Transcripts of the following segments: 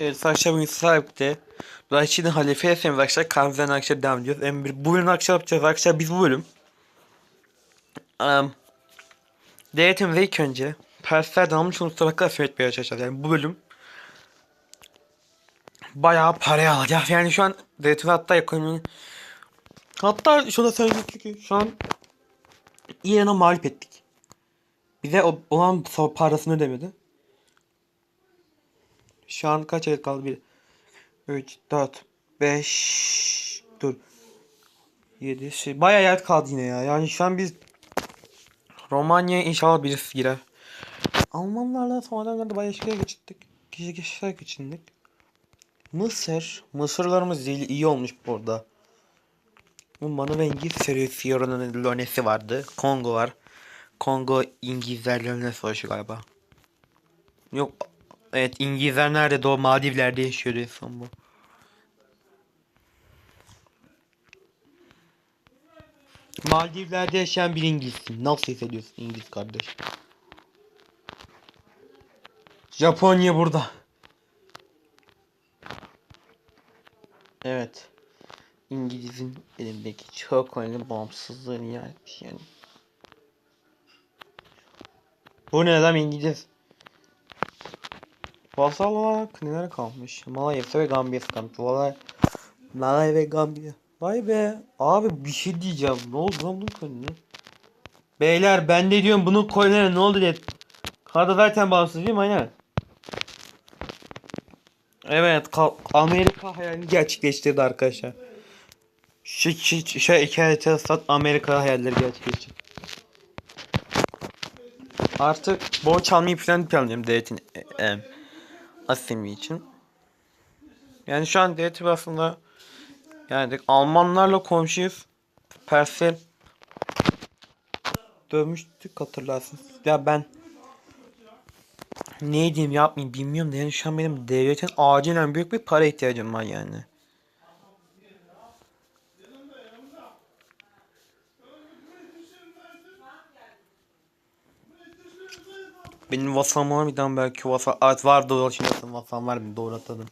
Evet arkadaşlar bugün sahipte Raşid'in halife esemiz arkadaşlar Kanza'nın arkadaşlar devam ediyoruz. En bir bu bölüm arkadaşlar yapacağız arkadaşlar biz bu bölüm um, Devletimize ilk önce Perslerden almış olduğumuz tabaklar söyletmeye çalışacağız. Yani bu bölüm Bayağı paraya alacağız. Yani şu an devletimiz hatta ekonominin Hatta şunu da söyleyeyim ki şu an İran'a mağlup ettik. Bize olan parasını ödemedi. Şu an kaç adet kaldı? 1, 3, 4, 5, dur. 7, şey, bayağı yer kaldı yine ya. Yani şu an biz Romanya'ya inşallah birisi girer. Almanlarla sonradan da bayağı işe geçittik. Kişi kişiler geçindik. Mısır. Mısırlarımız iyi, iyi olmuş burada. Manu ve İngiliz serisi Yorun'un Lonesi vardı. Kongo var. Kongo İngilizlerle savaşı galiba. Yok Evet İngilizler nerede? Doğu Maldivler'de yaşıyordu en son bu. Maldivler'de yaşayan bir İngilizsin. Nasıl hissediyorsun İngiliz kardeş? Japonya burada. Evet. İngiliz'in elindeki çok önemli bağımsızlığını ilan yani. Bu ne adam İngiliz? Vasal olarak neler kalmış? Malaya ve Gambiya kalmış. Valla Malaya ve Gambiya. Vay be. Abi bir şey diyeceğim. Ne oldu lan bunun koluna? Beyler ben de diyorum bunun koluna ne oldu diye. Kanada zaten bağımsız değil mi? Aynen. Evet. Ka- Amerika hayalini gerçekleştirdi arkadaşlar. Şu, şu, şu, şu iki sat Amerika hayalleri gerçekleştirdi. Artık borç almayı falan planlıyorum devletin e, e, Asimi için. Yani şu an devlet aslında yani Almanlarla komşuyuz. Persel dövmüştük hatırlarsınız. Ya ben ne diyeyim yapmayayım bilmiyorum yani şu an benim devletin acilen büyük bir para ihtiyacım var yani. Benim vasam var mıydı belki vasam. Evet var doğru şimdi vasam var mı doğru atladım.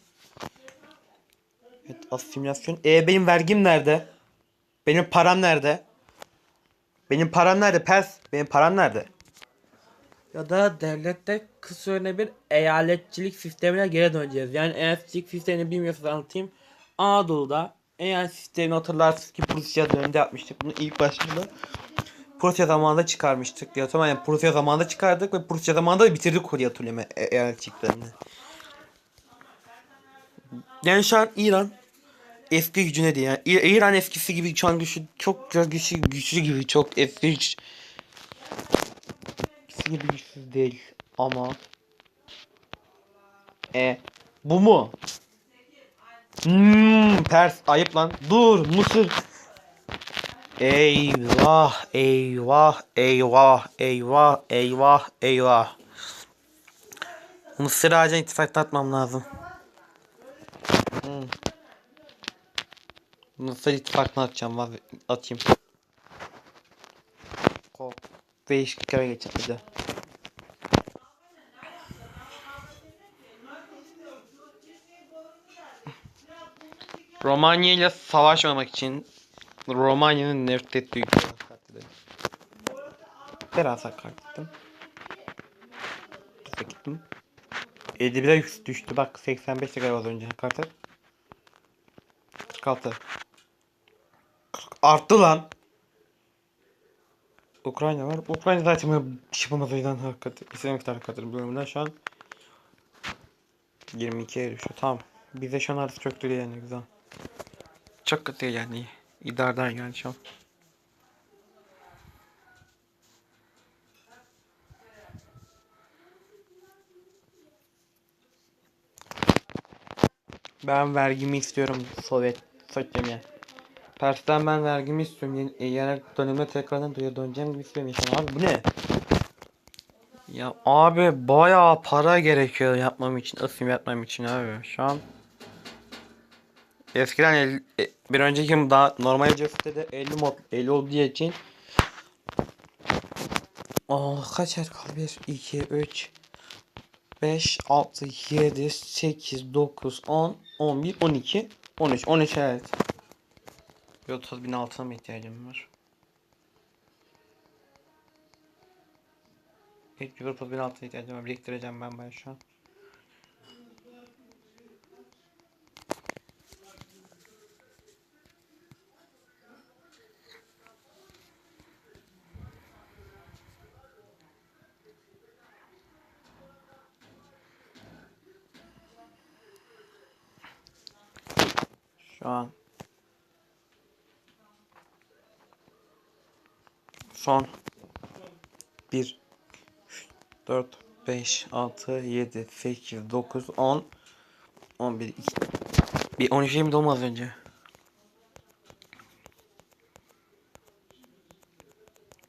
Evet asimilasyon. E benim vergim nerede? Benim param nerede? Benim param nerede Pers? Benim param nerede? Ya da devlette kısa süreli bir eyaletçilik sistemine geri döneceğiz. Yani eyaletçilik sistemini bilmiyorsanız anlatayım. Anadolu'da eyalet sistemini hatırlarsınız ki Prusya döneminde yapmıştık. Bunu ilk başında Prusya zamanında çıkarmıştık diye hatırlıyorum. Yani Prusya zamanında çıkardık ve Prusya zamanında da bitirdik diye hatırlıyorum e- eyaletçiliklerini. Yani şu an İran eski gücüne değil. Yani İran eskisi gibi şu an güçlü, çok güçlü, güçlü gibi çok eski güç. Gibi güçsüz değil ama e bu mu? Hmm, ters ayıp lan. Dur Mısır. Eyvah, eyvah, eyvah, eyvah, eyvah, eyvah. Mısır ağacına ittifak atmam lazım. Hmm. Mısır ittifakını atacağım, vaz atayım. Kol. Değişik kere geçelim bir de. Romanya ile savaşmamak için Romanya'nın nefret ettiği katledelim. Biraz hakarettim. Kısa gittim. 51'e düştü bak 85 lira az önce hakaret. 46. 40 arttı lan. Ukrayna var. Ukrayna zaten şıpımız o yüzden hakikaten. İstediğim kadar hakikaten bölümünden şu an 22'ye düştü. Tamam. Bize şu an artık değil yani güzel. Çok kötü yani. İdardan yani şu an. Ben vergimi istiyorum Sovyet Sovyet yani. Pers'ten ben vergimi istiyorum. Yeni, yeni dönemde tekrardan duyuya döneceğim gibi istiyorum insan. Abi bu ne? Ya abi bayağı para gerekiyor yapmam için, ısım yapmam için abi. Şu an Eskiden el- e, bir önceki daha normal CS'de 50 mod 50 olduğu için Oh kaç yer kaldı? 1 2 3 5, 6, 7, 8, 9, 10, 11, 12, 13. 13 evet. Bir 30 bin altına mı ihtiyacım var? İlk bir 30 bin altına ihtiyacım var. Biriktireceğim ben ben şu an. Şu an son 1 4 5 6 7 8 9 10 11 2 bir 13 20 doğmaz önce.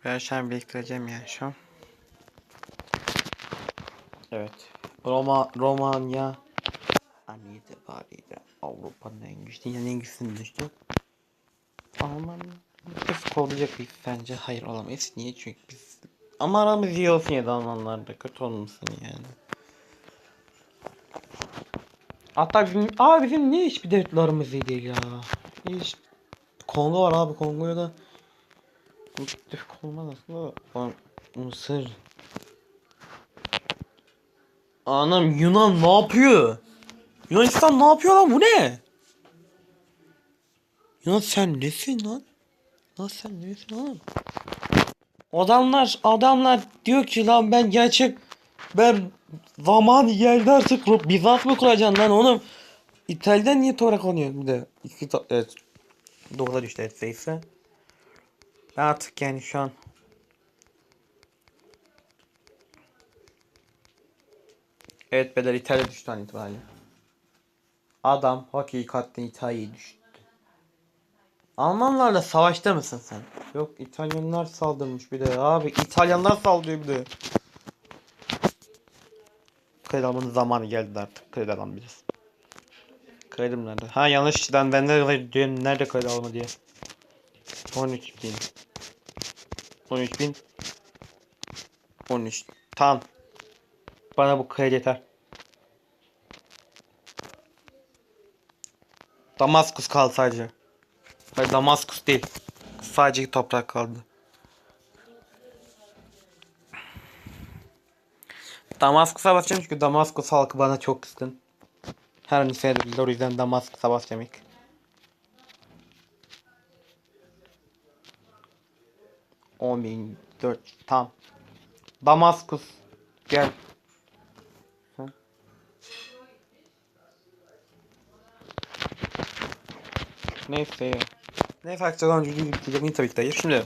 Ben şu an biriktireceğim yani şu an. Evet. Roma Romanya an itibariyle Avrupa'nın en güçlü dünyanın en güçlüsünü düştü. Almanya biz kovulacak bir sence hayır olamayız. Niye? Çünkü biz ama aramız iyi olsun ya da Almanlarla kötü olmasın yani. Hatta bizim, aa bizim niye hiçbir devletlerimiz iyi değil ya. Hiç Kongo var abi Kongo'ya da müttefik olmaz aslında. Mısır. Anam Yunan ne yapıyor? Yunanistan ne yapıyor lan bu ne? Yunan sen nesin lan? Lan sen nesin oğlum? Adamlar adamlar diyor ki lan ben gerçek ben zaman geldi artık Bizans mı kuracaksın lan oğlum? İtalya'dan niye toprak oluyor bir de? İki evet. Doğru düştü. Ben artık yani şu an Evet Bedel İtalya düştü an itibariyle. Adam hakikaten İtalya'ya düştü. Almanlarla savaşta mısın sen? Yok İtalyanlar saldırmış bir de abi İtalyanlar saldırıyor bir de. Kredi almanın zamanı geldi artık kredi alamayacağız. Kredim nerede? Ha yanlış ben ben nerede diyorum nerede kredi alma diye. 13 bin. 13 bin. 13. Tamam. Bana bu kredi yeter. Damaskus kaldı sadece. Hayır Damaskus değil. Sadece toprak kaldı. Damaskus'a basacağım çünkü Damaskus halkı bana çok kızgın. Her ne sebebiyle o yüzden Damaskus'a basacağım ilk. On bin dört tam. Damaskus gel. Neyse. Ya. Neyse arkadaşlar öncülüğü bitireceğim tabii ki de. Şimdi.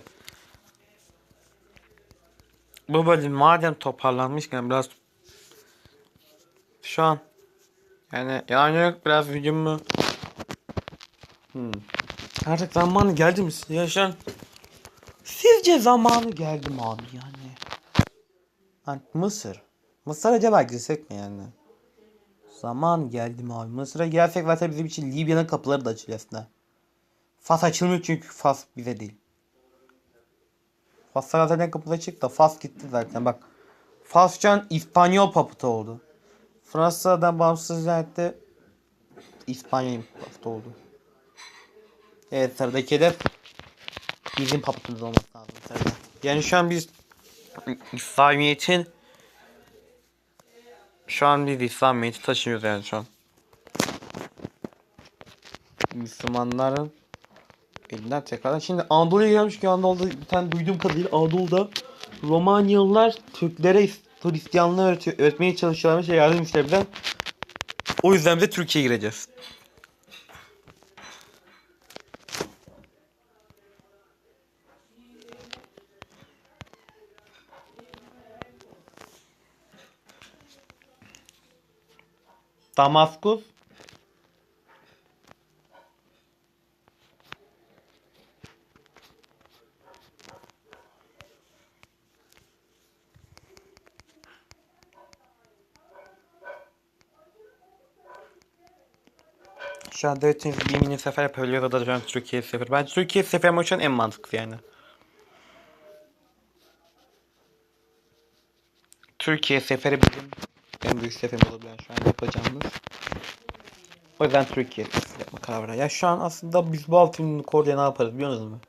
Bu bölüm madem toparlanmışken biraz şu an yani yani yok biraz videomu hmm. artık zamanı geldi mi? Ya şu an sizce zamanı geldi mi abi yani? Hani Mısır. Mısır acaba girsek mi yani? Zaman geldi mi abi? Mısır'a gelsek zaten bizim için Libya'nın kapıları da açılıyor aslında Fas açılmıyor çünkü Fas bize değil Fas'a zaten kapıda açık da Fas gitti zaten bak Fas şu an İspanyol paputu oldu Fransa'dan bağımsız zannette İspanya paputu oldu. Evet sıradaki hedef bizim paputumuz olması lazım sırada. Yani şu an biz İslamiyet'in şu an biz İslamiyet'i taşıyoruz yani şu an. Müslümanların elinden tekrardan. Şimdi Anadolu'ya gelmiş ki Anadolu'da bir tane duyduğum kadarıyla Anadolu'da Romanyalılar Türklere Hristiyanlığı öğretiyor, öğretmeye çalışıyorlarmış ve yardım ister bizden. O yüzden de Türkiye'ye gireceğiz. Damaskus Anda hepiniz bir mini sefer yapabiliyor ya da şu an Türkiye sefer. Ben Türkiye sefer an en mantıklı yani. Türkiye seferi bizim en büyük seferim olabilen şu an yapacağımız. O yüzden Türkiye yapma karar ver. Ya şu an aslında biz bu alt filmini ne yaparız biliyor musunuz mu?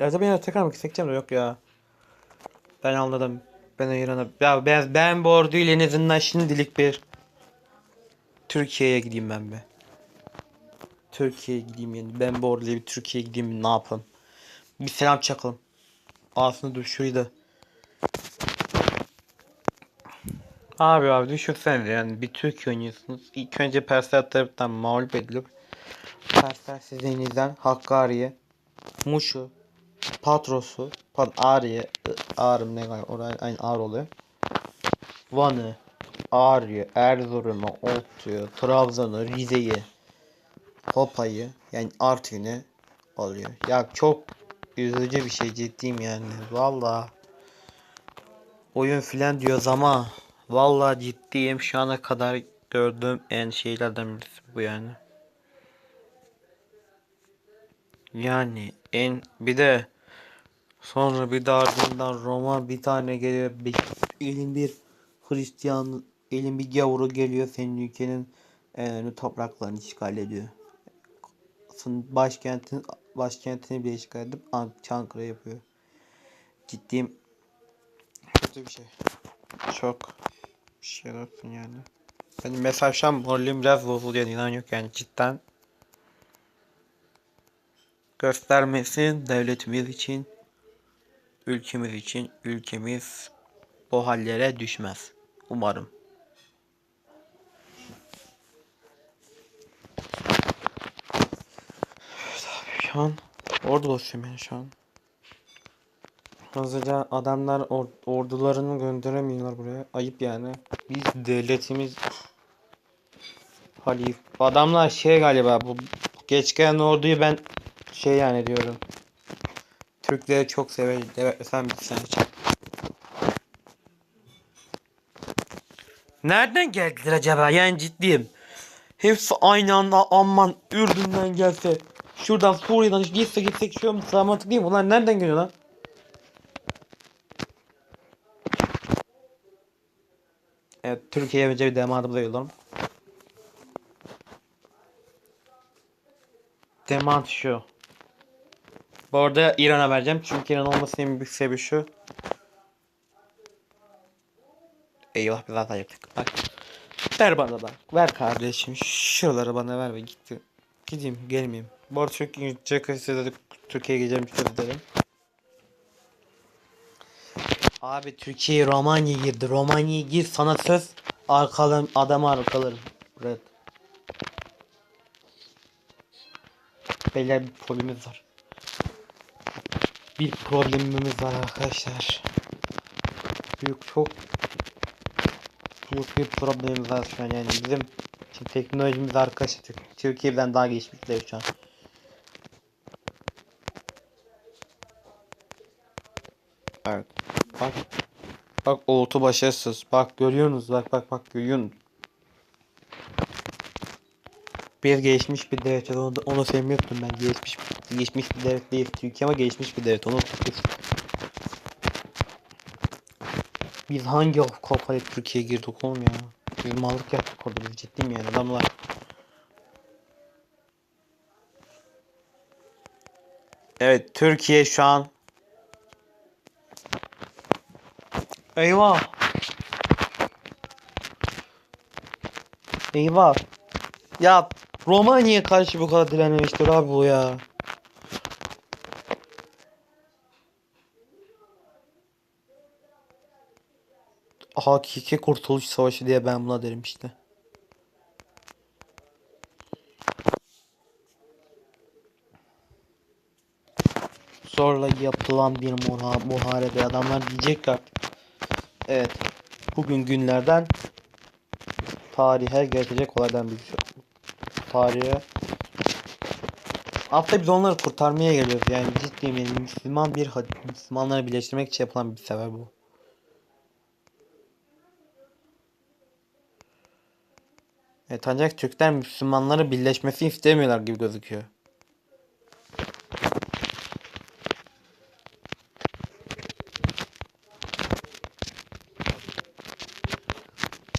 Ya da ben tekrar mı gideceğim de yok ya. Ben anladım. Ben İran'a... Ya ben, ben bu orduyla en azından şimdilik bir Türkiye'ye gideyim ben be. Türkiye'ye gideyim yani. Ben bu orduyla bir Türkiye'ye gideyim ne yapalım. Bir selam çakalım. Aslında dur şurayı da. Abi abi düşünsene yani bir Türkiye oynuyorsunuz. İlk önce Persler tarafından mağlup edilip Persler sizin elinizden Hakkari'ye, Muş'u, Patros'u, pardon Ağrı'ya, Ağrı ne galiba oraya aynı Ağrı oluyor. Van'ı, Ağrı'yı, Erzurum'u, Oltu'yu, Trabzon'u, Rize'yi, Hopa'yı yani Artvin'i alıyor. Ya çok üzücü bir şey ciddiyim yani. Valla oyun filan diyoruz ama valla ciddiyim şu ana kadar gördüğüm en şeylerden birisi bu yani. Yani en bir de sonra bir de ardından Roma bir tane geliyor bir, bir Hristiyan elin bir gavuru geliyor senin ülkenin en önemli topraklarını işgal ediyor. Başkentin başkentini bile işgal edip An- Çankırı yapıyor. Ciddiyim kötü bir şey. Çok bir şey olsun yani. Benim mesajdan moralim biraz bozuluyor inan yok yani cidden. Göstermesin devletimiz için, ülkemiz için, ülkemiz bu hallere düşmez. Umarım. Evet abi şu an orada dolaşıyorum yani şu an. Hızlıca adamlar or- ordularını gönderemiyorlar buraya. Ayıp yani. Biz devletimiz Halif. Adamlar şey galiba bu geç gelen orduyu ben şey yani diyorum. Türkleri çok sever. Evet sen bitsen hiç. Nereden geldiler acaba? Yani ciddiyim. Hepsi aynı anda aman Ürdün'den gelse. Şuradan Suriye'den gitse gitsek şu an sağlamak değil mi? Bunlar nereden geliyor lan? Evet Türkiye'ye önce bir demadımıza yollarım. Demand şu. Bu arada İran'a vereceğim. Çünkü İran olmasının en büyük sebebi şu. Eyvah biz zaten yaptık. Bak. Ver bana da. Ver kardeşim. Şuraları bana ver ve gitti. Gideyim gelmeyeyim. Bu arada çok İngilizce de Türkiye'ye geleceğim çok derim. Abi Türkiye Romanya girdi. Romanya'ya gir sana söz. Arkalarım adamı arkalarım. Red. Beyler bir problemimiz var. Bir problemimiz var arkadaşlar. Büyük çok büyük bir problemimiz var şu an yani bizim şimdi teknolojimiz arkadaşlar Türk- Türkiye'den daha gelişmişler şu an. Evet. Bak. Bak oltu başarısız. Bak görüyorsunuz bak bak bak görüyorsunuz. Bir gelişmiş bir devlet onu, onu sevmiyordum ben gelişmiş gelişmiş bir devlet değil Türkiye ama gelişmiş bir devlet onu tutuyoruz. Biz hangi kafayla Türkiye'ye girdik oğlum ya? Biz mallık yaptık orada biz ciddiyim yani adamlar. Evet Türkiye şu an Eyvah. Eyvah. Ya Romanya'ya karşı bu kadar direnmemiştir abi bu ya. Hakiki Kurtuluş Savaşı diye ben buna derim işte. Zorla yapılan bir muha- muharebe adamlar diyecek artık. Evet. Bugün günlerden tarihe geçecek olaydan bir şey. Tarihe. Hatta biz onları kurtarmaya geliyoruz yani ciddiyim yani Müslüman bir Müslümanları birleştirmek için yapılan bir sefer bu. Evet ancak Türkler Müslümanları birleşmesi istemiyorlar gibi gözüküyor.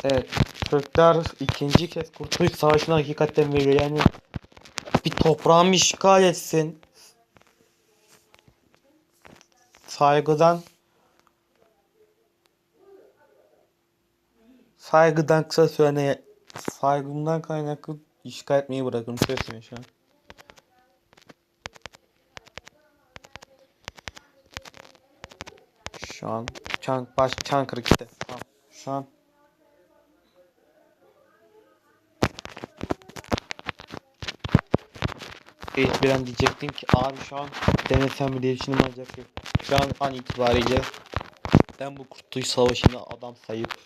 Evet. Türkler ikinci kez Kurtuluş Savaşı'na hakikaten veriyor. Yani bir toprağımı işgal etsin. Saygıdan saygıdan kısa sürene saygımdan kaynaklı işgal etmeyi bırakın. Söylüyor şu an. Şu an çan baş Çankırı gitti. Tamam. Şu an Evet bir an diyecektim ki abi şu an denesem mi diye düşündüm ancak yok. Şu an an itibariyle ben bu Kurtuluş Savaşı'nda adam sayıp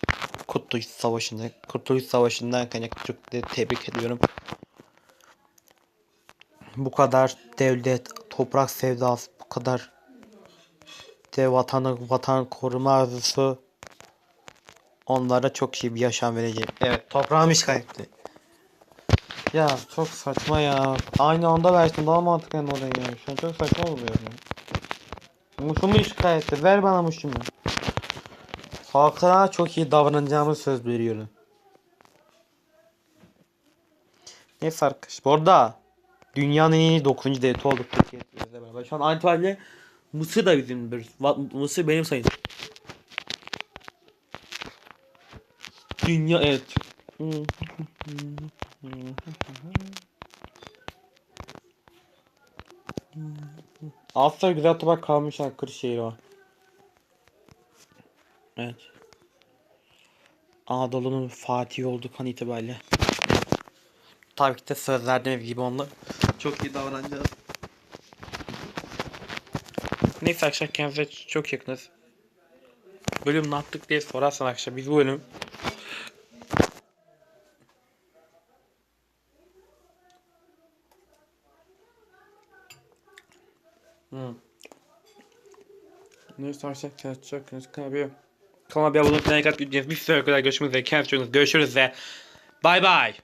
Kurtuluş Savaşı'nda Kurtuluş Savaşı'ndan kaynaklı Türkleri tebrik ediyorum. Bu kadar devlet, toprak sevdası, bu kadar de vatanı, vatan koruma arzusu onlara çok iyi bir yaşam verecek. Evet toprağım işgal etti. Ya çok saçma ya. Aynı anda versin daha mantıklı hem oraya ya. Şu an çok saçma oluyor. Muşumu işgal etti. Ver bana muşumu. Halkına çok iyi davranacağımı söz veriyorum. Neyse arkadaşlar. Bu arada dünyanın en iyi 9. devleti olduk Türkiye. beraber. Şu an itibariyle Mısır da bizimdir. Va- Mısır benim sayın. Dünya evet. Aslında güzel toprak kalmış Kırşehir o. Evet. Anadolu'nun Fatih olduk an itibariyle. Tabii ki de söz gibi onunla çok iyi davranacağız. Neyse arkadaşlar kendinize çok yakınız. Bölüm ne yaptık diye sorarsan arkadaşlar biz bu bölüm Hmm. Neyse arkadaşlar kendinize çok yakınız. Kanala bir Kanala abone atmayı unutmayın. Bir sonraki kadar görüşmek üzere. Kendinize. Görüşürüz ve bay bay.